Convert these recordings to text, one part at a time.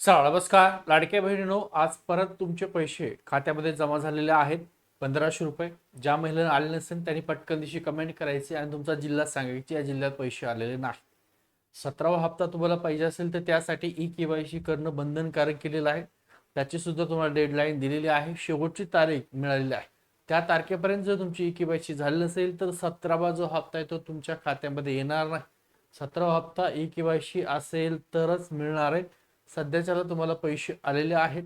चला नमस्कार. लाडक्या बहिणीनो आज परत तुमचे पैसे खात्यामध्ये जमा झालेले आहेत. पंधराशे रुपये. ज्या महिलेनं आले नसेल त्यांनी पटकन दिवशी कमेंट करायची आणि तुमचा जिल्हा सांगायची. या जिल्ह्यात पैसे आलेले नाही. सतरावा हप्ता तुम्हाला पाहिजे असेल तर त्यासाठी ई के वाय सी करणं बंधनकारक केलेलं आहे. त्याची सुद्धा तुम्हाला डेडलाईन दिलेली आहे. शेवटची तारीख मिळालेली आहे. त्या तारखेपर्यंत जर तुमची ई के वाय सी झाली नसेल तर सतरावा जो हप्ता आहे तो तुमच्या खात्यामध्ये येणार नाही. सतरावा हप्ता ई के वाय सी असेल तरच मिळणार आहे. सध्याच्याला तुम्हाला पैसे आलेले आहेत.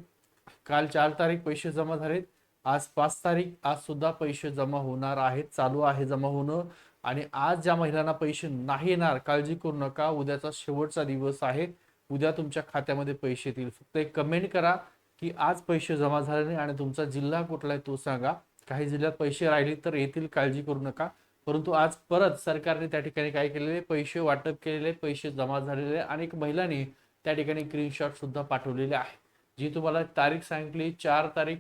काल चार तारीख पैसे जमा झालेत. आज पाच तारीख आज सुद्धा पैसे जमा होणार आहेत. चालू आहे जमा होणं. आणि आज ज्या महिलांना पैसे नाही येणार काळजी करू नका. उद्याचा शेवटचा दिवस आहे. उद्या तुमच्या खात्यामध्ये पैसे येतील. फक्त एक कमेंट करा की आज पैसे जमा झाले नाही आणि तुमचा जिल्हा कुठला आहे तो सांगा. काही जिल्ह्यात पैसे राहिले तर येतील काळजी करू नका. परंतु आज परत सरकारने त्या ठिकाणी काय केलेले? पैसे वाटप केलेले पैसे जमा झालेले. अनेक महिलांनी त्या ठिकाणी स्क्रीनशॉट सुद्धा पाठवलेले आहे जी तुम्हाला तारीख सांगितली चार तारीख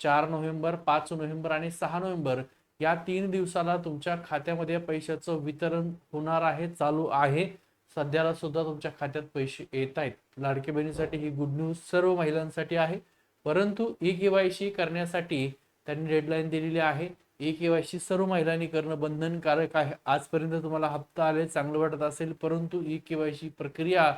चार नोव्हेंबर पाच नोव्हेंबर आणि सहा नोव्हेंबर या तीन दिवसाला तुमच्या खात्यामध्ये पैशाचं वितरण होणार आहे चालू आहे. सध्याला सुद्धा तुमच्या खात्यात पैसे येत आहेत. लाडकी बहिणीसाठी ही गुड न्यूज सर्व महिलांसाठी आहे. परंतु ई के वाय सी करण्यासाठी त्यांनी डेडलाईन दिलेली आहे. ई के वाय सी सर्व महिलांनी करणं बंधनकारक आहे. आजपर्यंत तुम्हाला हप्ता आले चांगलं वाटत असेल परंतु ई के वाय सी प्रक्रिया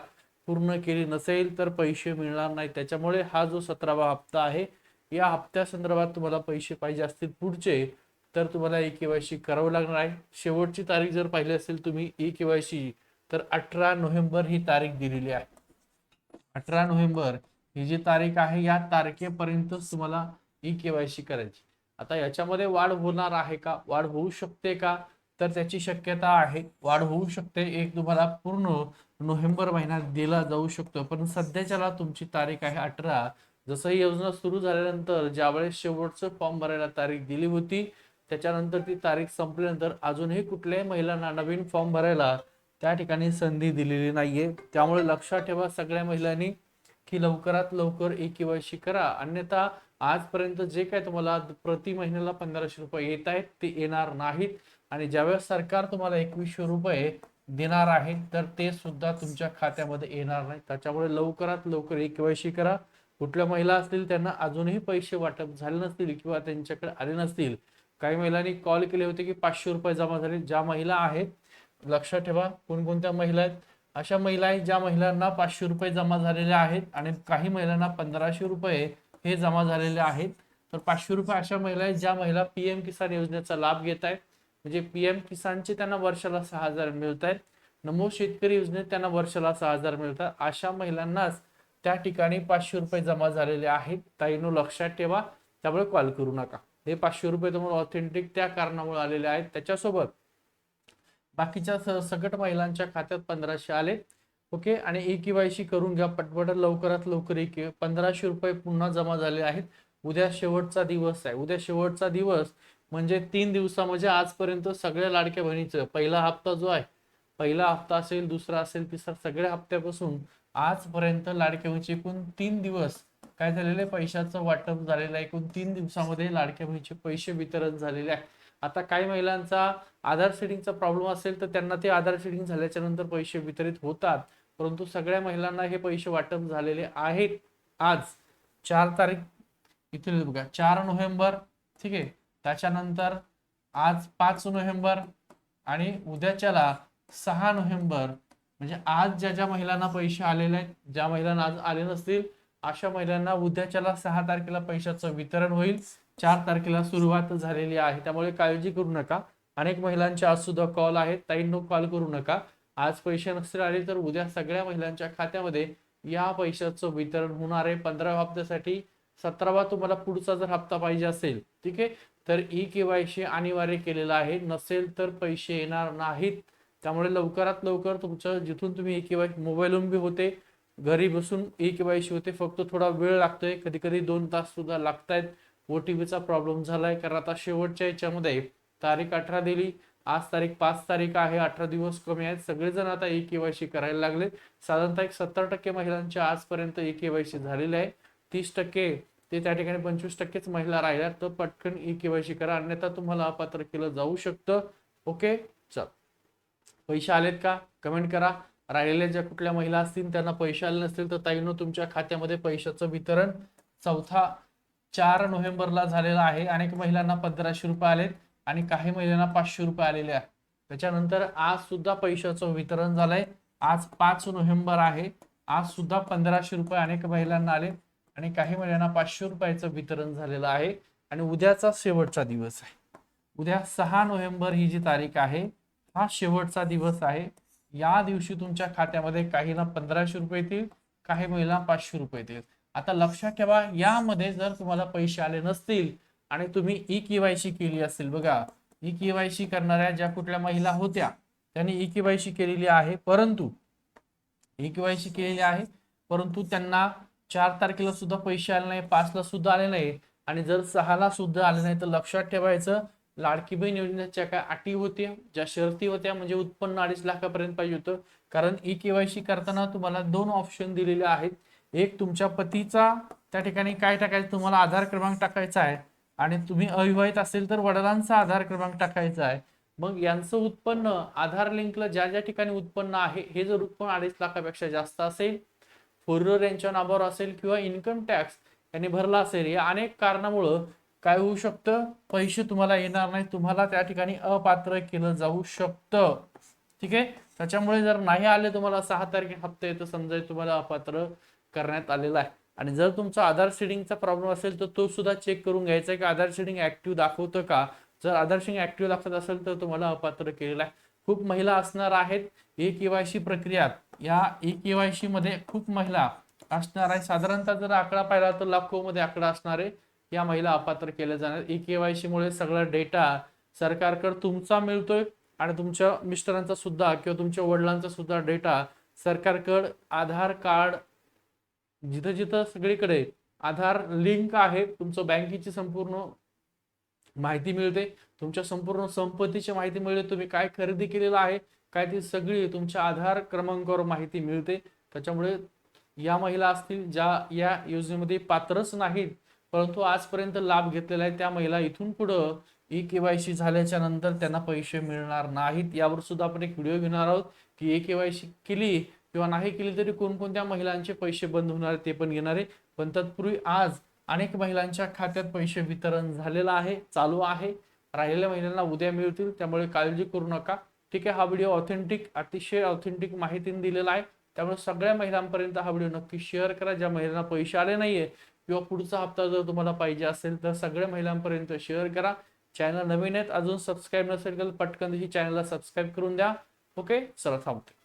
पूर्ण केली नसेल तर पैसे मिळणार नाही. त्याच्यामुळे हा जो सतरावा हप्ता आहे या हप्त्या संदर्भात तुम्हाला पैसे पाहिजे असतील पुढचे तर तुम्हाला ई केवायसी करावं लागणार आहे. शेवटची तारीख जर पाहिली असेल तुम्ही ई केवायसी तर अठरा नोव्हेंबर ही तारीख दिलेली आहे. अठरा नोव्हेंबर ही जी तारीख आहे या तारखेपर्यंतच तुम्हाला ई केवायसी करायची. आता याच्यामध्ये वाढ होणार आहे का? वाढ होऊ शकते का? तर त्याची शक्यता आहे. वाढ होऊ शकते. एक तुम्हाला पूर्ण नोव्हेंबर महिन्यात दिला जाऊ शकतो. पण सध्याच्याला तुमची तारीख आहे अठरा. जसं ही योजना सुरू झाल्यानंतर ज्यावेळेस शेवटचं फॉर्म भरायला तारीख दिली होती त्याच्यानंतर ती तारीख संपल्यानंतर अजूनही कुठल्याही महिलांना नवीन फॉर्म भरायला त्या ठिकाणी संधी दिलेली नाहीये. त्यामुळे लक्षात ठेवा सगळ्या महिलांनी की लवकरात लवकर ए केवायसी करा. अन्यथा आजपर्यंत जे काय तुम्हाला प्रति महिन्याला पंधराशे रुपये येत आहेत ते येणार नाहीत. आणि ज्यावेळेस सरकार तुम्हाला एकवीसशे रुपये देणार आहे तर ते सुद्धा तुमच्या खात्यामध्ये येणार नाही. त्याच्यामुळे लवकरात लवकर एक केवायसी करा. कुठल्या महिला असतील त्यांना अजूनही पैसे वाटप झाले नसतील किंवा त्यांच्याकडे आले नसतील. काही महिलांनी कॉल केले होते की पाचशे रुपये जमा झाले. ज्या महिला आहेत लक्षात ठेवा कोणकोणत्या महिला आहेत? अशा महिला आहेत ज्या महिलांना पाचशे रुपये जमा झालेले आहेत आणि काही महिलांना पंधराशे रुपये हे जमा झालेले आहेत. तर पाचशे रुपये अशा महिला आहेत ज्या महिला पीएम किसान योजनेचा लाभ घेत आहेत. म्हणजे पी एम किसानचे त्यांना वर्षाला सहा हजार मिळत आहेत नमो शेतकरी योजनेत त्यांना वर्षाला सहा हजार मिळतात. अशा महिलांनाच त्या ठिकाणी पाचशे रुपये जमा झालेले आहेत. ताईनो लक्षात ठेवा. त्यामुळे कॉल करू नका. हे पाचशे रुपये तुम्हाला ऑथेंटिक त्या कारणामुळे आलेले आहेत. त्याच्यासोबत बाकीच्या सगट महिलांच्या खात्यात पंधराशे आले. ओके? आणि ई केवायसी करून घ्या. पटपट लवकरात लवकर एक पंधराशे रुपये पुन्हा जमा झाले आहेत. उद्या शेवटचा दिवस आहे. उद्या शेवटचा दिवस म्हणजे तीन दिवसा म्हणजे आजपर्यंत सगळ्या लाडक्या बहिणीचं पहिला हप्ता जो आहे पहिला हप्ता असेल दुसरा असेल तिसरा सगळ्या हप्त्यापासून आजपर्यंत लाडक्या बहिणीचे एकूण तीन दिवस काय झालेले पैशाचं वाटप झालेलं आहे. एकूण तीन दिवसामध्ये लाडक्या बहिणीचे पैसे वितरण झालेले आहे. आता काही महिलांचा आधार सेटिंगचा प्रॉब्लेम असेल तर त्यांना ते आधार सेटिंग झाल्याच्यानंतर पैसे वितरित होतात. परंतु सगळ्या महिलांना हे पैसे वाटप झालेले आहेत. आज चार तारीख इथे बघा चार नोव्हेंबर ठीक आहे? त्याच्यानंतर आज पाच नोव्हेंबर आणि उद्याच्याला सहा नोव्हेंबर. म्हणजे आज ज्या ज्या महिलांना पैसे आलेले आहेत ज्या महिलांना आज आले नसतील अशा महिलांना उद्याच्याला सहा तारखेला पैशाचं वितरण होईल. चार तारखेला सुरुवात झालेली आहे. त्यामुळे काळजी करू नका. अनेक महिलांचे आज सुद्धा कॉल आहेत. ताईंनो कॉल करू नका. आज पैसे नसतील आले तर उद्या सगळ्या महिलांच्या खात्यामध्ये या पैशाचं वितरण होणार आहे. पंधरा हप्त्यासाठी सतरावा तुम्हाला पुढचा जर हप्ता पाहिजे असेल ठीक आहे? तर ई केवायसी अनिवार्य केलेलं आहे. नसेल तर पैसे येणार नाहीत. त्यामुळे लवकरात लवकर तुमचं जिथून तुम्ही ई केवायसी मोबाईलहून बी होते घरी बसून ई केवायसी होते फक्त थोडा वेळ लागतोय. कधी कधी दोन तास सुद्धा लागतायत. ओ टी पीचा प्रॉब्लेम झालाय. कारण आता शेवटच्या याच्यामध्ये तारीख अठरा दिली. आज तारीख पाच तारीख आहे. अठरा दिवस कमी आहेत. सगळेजण आता ई केवायसी करायला लागले साधारणतः एक सत्तर टक्के महिलांच्या आजपर्यंत ई केवायसी झालेली आहे. तीस टक्के ते त्या ठिकाणी पंचवीस टक्केच महिला राहिल्या तर पटकन ई केवायसी करा अन्यथा तुम्हाला अपात्र केलं जाऊ शकतं. ओके? चल. पैसे आलेत का? कमेंट करा. राहिलेल्या ज्या कुठल्या महिला असतील त्यांना पैसे आले नसतील तर ताईंनो तुमच्या खात्यामध्ये पैशाचं वितरण चौथा चार नोव्हेंबरला झालेला आहे. अनेक महिलांना पंधराशे रुपये आलेत आणि काही महिलांना पाचशे रुपये आलेले आहेत. त्याच्यानंतर आज सुद्धा पैशाचं वितरण झालंय. आज पाच नोव्हेंबर आहे. आज सुद्धा पंधराशे रुपये अनेक महिलांना आले आणि काही महिन्यांना पाचशे रुपयाचं वितरण झालेलं आहे. आणि उद्याचा शेवटचा दिवस आहे. उद्या सहा नोव्हेंबर ही जी तारीख आहे हा शेवटचा दिवस आहे. या दिवशी तुमच्या खात्यामध्ये काहीला पंधराशे रुपये येतील काही महिला पाचशे रुपये येतील. आता लक्षात ठेवा यामध्ये जर तुम्हाला पैसे आले नसतील आणि तुम्ही ई केवायसी केली असेल बघा. ई केवायसी करणाऱ्या ज्या कुठल्या महिला होत्या त्यांनी ई केवायसी केलेली आहे परंतु ई केवायसी केलेली आहे परंतु त्यांना चार तारखेला सुद्धा पैसे आले नाही पाचला सुद्धा आले नाही. आणि जर सहाला सुद्धा आले नाही तर लक्षात ठेवायचं लाडकी बहीण योजनेच्या काय अटी होत्या ज्या शर्ती होत्या म्हणजे उत्पन्न अडीच लाखापर्यंत पाहिजे होतं. कारण ई केवायसी करताना तुम्हाला दोन ऑप्शन दिलेले आहेत. एक तुमच्या पतीचा त्या ठिकाणी काय टाकायचं तुम्हाला आधार क्रमांक टाकायचा आहे. आणि तुम्ही अविवाहित असेल तर वडिलांचा आधार क्रमांक टाकायचा आहे. मग यांचं उत्पन्न आधार लिंकला ज्या ज्या ठिकाणी उत्पन्न आहे हे जर उत्पन्न अडीच लाखापेक्षा जास्त असेल फोर यांच्या नावावर असेल किंवा इन्कम टॅक्स यांनी भरला असेल या अनेक कारणामुळं काय होऊ शकतं? पैसे तुम्हाला येणार नाही तुम्हाला त्या ठिकाणी अपात्र केलं जाऊ शकतं. ठीक आहे? त्याच्यामुळे जर नाही आले तुम्हाला सहा तारखे हप्ते तर समजा तुम्हाला अपात्र करण्यात आलेला आहे. आणि जर तुमचा आधार शेडिंगचा प्रॉब्लेम असेल तर तो सुद्धा चेक करून घ्यायचा आहे की आधार शेडिंग ऍक्टिव्ह दाखवतं का? जर आधार शेडिंग ऍक्टिव्ह दाखवत असेल तर तुम्हाला अपात्र केलेला आहे. खूप महिला असणार आहेत. ही केवायसी प्रक्रियात या ई के वायमध्ये खूप महिला असणार आहे. साधारणतः जर आकडा पाहिला तर लाखो मध्ये आकडा असणारे या महिला अपात्र केल्या जाणार. ई के वाय मुळे सगळा डेटा सरकारकडे तुमचा मिळतोय आणि तुमच्या मिस्टरांचा सुद्धा किंवा तुमच्या वडिलांचा सुद्धा डेटा सरकारकडे आधार कार्ड जिथं जिथं सगळीकडे आधार लिंक आहे तुमचं बँकेची संपूर्ण माहिती मिळते. तुमच्या संपूर्ण संपत्तीची माहिती मिळते. तुम्ही काय खरेदी केलेलं आहे काय ती सगळी तुमच्या आधार क्रमांकावर माहिती मिळते. त्याच्यामुळे या महिला असतील ज्या या योजनेमध्ये पात्रच नाहीत परंतु आजपर्यंत लाभ घेतलेला आहे त्या महिला इथून पुढं ई केवायसी झाल्याच्यानंतर त्यांना पैसे मिळणार नाहीत. यावर सुद्धा आपण एक व्हिडिओ घेणार आहोत की ई केवायसी केली किंवा नाही केली तरी कोणकोणत्या महिलांचे पैसे बंद होणार ते पण घेणार आहे. पण तत्पूर्वी आज अनेक महिलांच्या खात्यात पैसे वितरण झालेलं आहे चालू आहे. राहिलेल्या महिलांना उद्या मिळतील त्यामुळे काळजी करू नका. ठीक आहे हा व्हिडिओ ऑथेंटिक अतिशय ऑथेंटिक माहितीने दिलेला आहे. त्यामुळे सगळ्या महिलांपर्यंत हा व्हिडिओ नक्की शेअर करा. ज्या महिलांना पैसे आले नाहीये किंवा पुढचा हप्ता जर तुम्हाला पाहिजे असेल तर सगळ्या महिलांपर्यंत शेअर करा. चॅनल नवीन आहेत अजून सबस्क्राईब नसेल तर पटकन ही चॅनलला सबस्क्राईब करून द्या. ओके चला थांबते